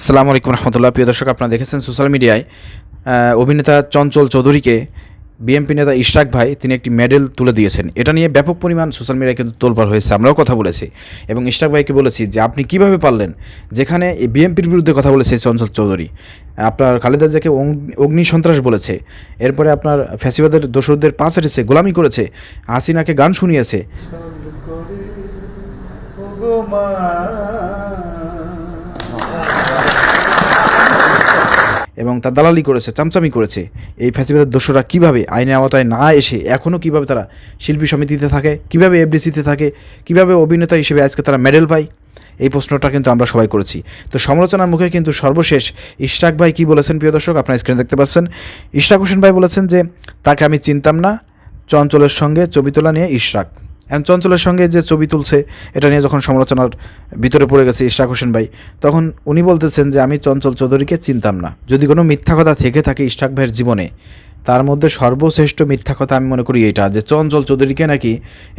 আসসালামু আলাইকুম রহমতুল্লাহ। প্রিয় দর্শক, আপনারা দেখেছেন সোশ্যাল মিডিয়ায় অভিনেতা চঞ্চল চৌধুরীকে বিএনপি নেতা ইশরাক ভাই তিনি একটি মেডেল তুলে দিয়েছেন। এটা নিয়ে ব্যাপক পরিমাণ সোশ্যাল মিডিয়ায় কিন্তু তোলপাড় হয়েছে, আমরাও কথা বলেছি। এবং ইশরাক ভাইকে বলেছি যে, আপনি কীভাবে পারলেন? যেখানে বিএনপির বিরুদ্ধে কথা বলেছে চঞ্চল চৌধুরী। আপনার খালেদা জিয়াকে অগ্নি- সন্ত্রাস বলেছে। এরপরে আপনার ফ্যাসিবাদের দোসরদের পাঁচ হেঁটেছে গোলামি করেছে, হাসিনাকে গান শুনিয়েছে। এবং তার দালালি করেছে, চামচামি করেছে। এই ফ্যাসিবাদের দোষরা কীভাবে আইনের আওতায় না এসে এখনও কীভাবে তারা শিল্পী সমিতিতে থাকে, কীভাবে এফডিসিতে থাকে, কীভাবে অভিনেতা হিসেবে আজকে তারা মেডেল পায়? এই প্রশ্নটা কিন্তু আমরা সবাই করেছি। তো সমালোচনার মুখে কিন্তু সর্বশেষ ইশরাক ভাই কি বলেছেন প্রিয় দর্শক? আপনার স্ক্রিনে দেখতে পাচ্ছেন। ইশরাক হোসেন ভাই বলেছেন যে, তাকে আমি চিনতাম না, চঞ্চলের সঙ্গে ছবি তোলা নিয়ে ইশরাক। এখন চঞ্চলের সঙ্গে যে ছবি তুলছে, এটা নিয়ে যখন সমালোচনার ভিতরে পড়ে গেছে ইশরাক হোসেন ভাই, তখন উনি বলতেছেন যে, আমি চঞ্চল চৌধুরীকে চিনতাম না। যদি কোনো মিথ্যা কথা থেকে থাকে ইশরাক ভাইয়ের জীবনে, তার মধ্যে সর্বশ্রেষ্ঠ মিথ্যা কথা আমি মনে করি এইটা, যে চঞ্চল চৌধুরীকে নাকি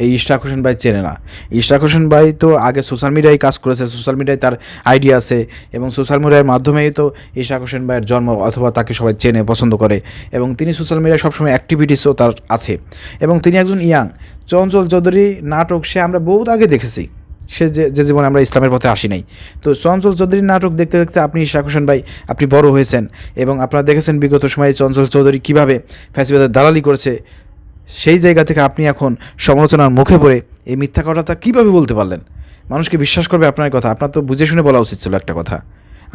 এই ইশরাক হোসেন ভাই চেনে না। ইশরাক হোসেন ভাই তো আগে সোশ্যাল মিডিয়ায় কাজ করেছে, সোশ্যাল মিডিয়ায় তার আইডিয়া আছে এবং সোশ্যাল মিডিয়ার মাধ্যমেই তো ইশরাক হোসেন ভাইয়ের জন্ম অথবা তাকে সবাই চেনে, পছন্দ করে এবং তিনি সোশ্যাল মিডিয়ায় সবসময় অ্যাক্টিভিটিসও তার আছে এবং তিনি একজন ইয়াং। চঞ্চল চৌধুরী নাটক সে আমরা বহুত আগে দেখেছি। সে যে যে জীবনে আমরা ইসলামের পথে আসি নাই। তো চঞ্চল চৌধুরীর নাটক দেখতে দেখতে আপনি ইশাক হোসেন ভাই, আপনি বড় হয়েছেন এবং আপনারা দেখেছেন বিগত সময়ে চঞ্চল চৌধুরী কীভাবে ফ্যাসিবাদের দালালি করেছে, সেই জায়গা থেকে আপনি এখন সমালোচনার মুখে পড়ে এই মিথ্যা কথাটা কীভাবে বলতে পারলেন? মানুষকে বিশ্বাস করবে আপনার কথা, আপনার তো বুঝে শুনে বলা উচিত ছিল একটা কথা।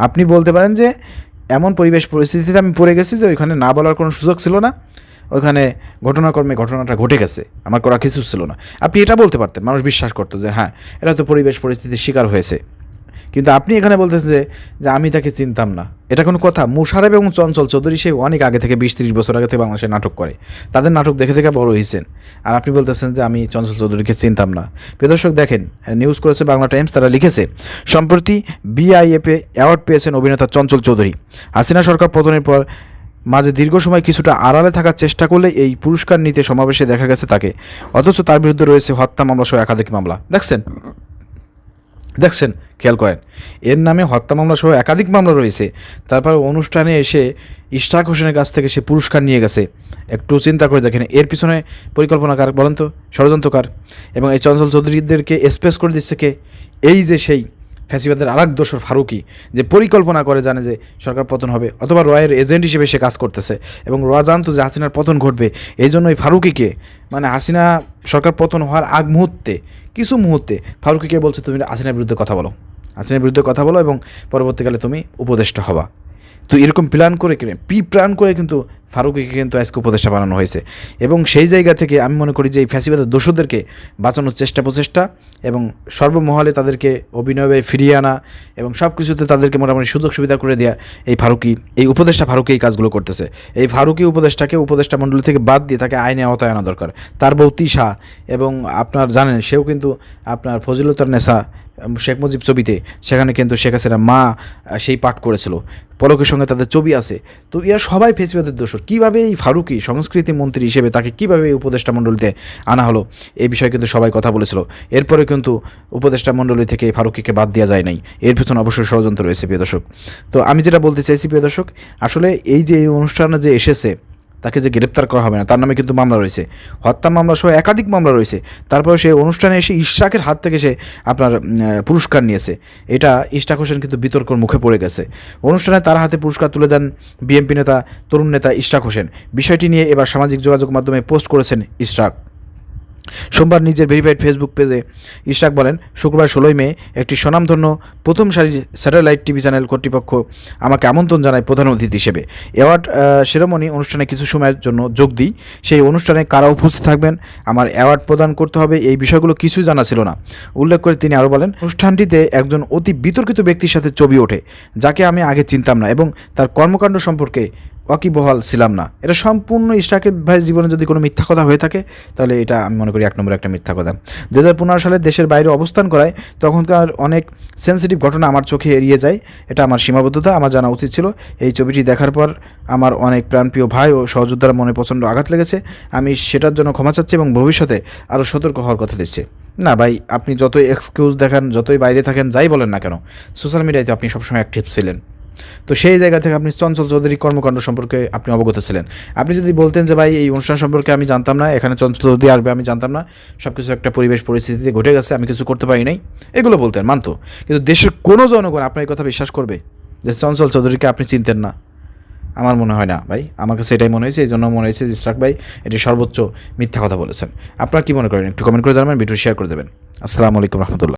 আপনি বলতে পারেন যে, এমন পরিবেশ পরিস্থিতিতে আমি পড়ে গেছি যে ওইখানে না বলার কোনো সুযোগ ছিল না। ওইখানে ঘটনাক্রমে ঘটনাটা ঘটে গেছে। আমার করা কিছু ছিল না। আপনি এটা বলতে পারতেন, মানুষ বিশ্বাস করতো যে হ্যাঁ এটা তো পরিবেশ পরিস্থিতির শিকার হয়েছে। কিন্তু আপনি এখানে বলতেছেন যে যে আমি তাকে চিনতাম না। এটা কোনো কথা। মুশারফ এবং চঞ্চল চৌধুরী সেই অনেক আগে থেকে বিশ তিরিশ বছর আগে থেকে বাংলাদেশে নাটক করে। তাদের নাটক দেখে দেখে বড় হয়েছেন। আর আপনি বলতেছেন যে, আমি চঞ্চল চৌধুরীকে চিনতাম না। প্রিয় দর্শক, দেখেন, নিউজ করেছে বাংলা টাইমস, তারা লিখেছে, সম্প্রতি বিআইএফে অ্যাওয়ার্ড পেয়েছেন অভিনেতা চঞ্চল চৌধুরী। হাসিনা সরকার পতনের পর মাঝে দীর্ঘ সময় কিছুটা আড়ালে থাকার চেষ্টা করলে এই পুরস্কার নিতে সমাবেশে দেখা গেছে তাকে। অথচ তার বিরুদ্ধে রয়েছে হত্যা মামলা সহ একাধিক মামলা। দেখছেন? দেখছেন? খেয়াল করেন। এর নামে হত্যা মামলা সহ একাধিক মামলা রয়েছে। তারপর অনুষ্ঠানে এসে ইশরাক হোসেনের কাছ থেকে সে পুরস্কার নিয়ে গেছে। একটু চিন্তা করে দেখেন, এর পিছনে পরিকল্পনাকার বলেন তো? ষড়যন্ত্রকার। এবং এই চঞ্চল চৌধুরীদেরকে স্পেস করে দিচ্ছে কে? এই যে সেই ফ্যাসিবাদের আরেক দোষর ফারুকি, যে পরিকল্পনা করে জানে যে সরকার পতন হবে, অথবা রয়ের এজেন্ট হিসেবে সে কাজ করতেছে। এবং রয়া জানতো যে হাসিনার পতন ঘটবে, এই জন্য এই ফারুকিকে মানে হাসিনা সরকার পতন হওয়ার আগ মুহূর্তে, কিছু মুহূর্তে ফারুকিকে বলছে, তুমি হাসিনার বিরুদ্ধে কথা বলো। হাসিনার বিরুদ্ধে কথা বলো এবং পরবর্তীকালে তুমি উপদেষ্টা হবা। তো এরকম প্ল্যান করে কিনে, পি প্ল্যান করে কিন্তু ফারুকিকে কিন্তু আজকে উপদেষ্টা বানানো হয়েছে। এবং সেই জায়গা থেকে আমি মনে করি যে এই ফ্যাসিবাদের দোষদেরকে বাঁচানোর চেষ্টা প্রচেষ্টা এবং সর্বমহলে তাদেরকে অভিনয়ে ফিরিয়ে আনা এবং সব কিছুতে তাদেরকে মোটামুটি সুযোগ সুবিধা করে দেওয়া এই ফারুকি, এই উপদেষ্টা ফারুকি এই কাজগুলো করতেছে। এই ফারুকি উপদেষ্টাকে উপদেষ্টা মণ্ডলী থেকে বাদ দিয়ে তাকে আইনে আওতায় আনা দরকার। তার বউ তিশা এবং আপনার জানেন সেও কিন্তু আপনার ফজিলতার নেশা শেখ মুজিব ছবিতে, সেখানে কিন্তু শেখ হাসিনা মা সেই পাঠ করেছিল। পলকের সঙ্গে তাদের ছবি আছে। তো এরা সবাই ফেসিবাদের দোষর। কীভাবে এই ফারুকি সংস্কৃতি মন্ত্রী হিসেবে তাকে কীভাবে এই উপদেষ্টা মণ্ডলীতে আনা হলো, এই বিষয়ে কিন্তু সবাই কথা বলেছিল। এরপরে কিন্তু উপদেষ্টা মণ্ডলী থেকে ফারুকিকে বাদ দেওয়া যায় নাই। এর পিছনে অবশ্যই ষড়যন্ত্র রয়েছে, প্রিয় দর্শক। তো আমি যেটা বলতে চাইছি, প্রিয় দর্শক, আসলে এই যে এই অনুষ্ঠানে যে এসেছে তাকে যে গ্রেপ্তার করা হবে না, তার নামে কিন্তু মামলা রয়েছে। হত্যা মামলা সহ একাধিক মামলা রয়েছে। তারপরে সে অনুষ্ঠানে এসে ইশাকের হাত থেকে সে আপনার পুরস্কার নিয়েছে। এটা ইশাক হোসেন কিন্তু বিতর্কর মুখে পড়ে গেছে। অনুষ্ঠানে তার হাতে পুরস্কার তুলে দেন বিএনপি নেতা, তরুণ নেতা ইশাক হোসেন। বিষয়টি নিয়ে এবার সামাজিক যোগাযোগ মাধ্যমে পোস্ট করেছেন ইশরাক। সোমবার নিজের ভেরিফাইড ফেসবুক পেজে ইশরাক বলেন, শুক্রবার ষোলোই মে একটি স্বনামধন্য প্রথম সারির স্যাটেলাইট টিভি চ্যানেল কর্তৃপক্ষ আমাকে আমন্ত্রণ জানায় প্রধান অতিথি হিসেবে। অ্যাওয়ার্ড সেরেমনি অনুষ্ঠানে কিছু সময়ের জন্য যোগ দিই। সেই অনুষ্ঠানে কারা উপস্থিত থাকবেন, আমার অ্যাওয়ার্ড প্রদান করতে হবে, এই বিষয়গুলো কিছুই জানা ছিল না। উল্লেখ করে তিনি আরও বলেন, অনুষ্ঠানটিতে একজন অতি বিতর্কিত ব্যক্তির সাথে ছবি ওঠে, যাকে আমি আগে চিনতাম না এবং তার কর্মকাণ্ড সম্পর্কে ওয়াকিবহাল ছিলাম না। এটা সম্পূর্ণ ইশরাকের ভাই জীবনে যদি কোনো মিথ্যা কথা হয়ে থাকে, তাহলে এটা আমি মনে করি এক নম্বর একটা মিথ্যা কথা। দু হাজার পনেরো সালে দেশের বাইরে অবস্থান করায় তখনকার অনেক সেন্সিটিভ ঘটনা আমার চোখে এড়িয়ে যায়। এটা আমার সীমাবদ্ধতা, আমার জানা উচিত ছিল। এই ছবিটি দেখার পর আমার অনেক প্রাণপ্রিয় ভাই ও সহযোদ্ধার মনে প্রচণ্ড আঘাত লেগেছে। আমি সেটার জন্য ক্ষমা চাচ্ছি এবং ভবিষ্যতে আরও সতর্ক হওয়ার কথা দিচ্ছি। না ভাই, আপনি যতই এক্সকিউজ দেখান, যতই বাইরে থাকেন, যাই বলেন না কেন সোশ্যাল মিডিয়ায় তো আপনি সবসময় অ্যাক্টিভ ছিলেন। তো সেই জায়গা থেকে আপনি চঞ্চল চৌধুরী কর্মকাণ্ড সম্পর্কে আপনি অবগত ছিলেন। আপনি যদি বলতেন যে, ভাই, এই অনুষ্ঠান সম্পর্কে আমি জানতাম না, এখানে চঞ্চল চৌধুরী আসবে, আমি জানতাম না। সব কিছু একটা পরিবেশ পরিস্থিতিতে ঘটে গেছে, আমি কিছু করতে পারি নাই। এগুলো বলতেন, মানতো। কিন্তু দেশের কোনো জনগণ আপনার এই কথা বিশ্বাস করবে? যে, চঞ্চল চৌধুরীকে আপনি চিনতেন না। আমার মনে হয় না, ভাই। আমার কাছে এটাই মনে হয়েছে এই জন্য মনে হয়েছে যে ইসরাক ভাই, এটি সর্বোচ্চ মিথ্যা কথা বলেছেন। আপনারা কি মনে করেন? একটু কমেন্ট করে জানাবেন ভিডিও শেয়ার করে দেবেন। আসসালামু আলাইকুম রহমতুল্লাহ।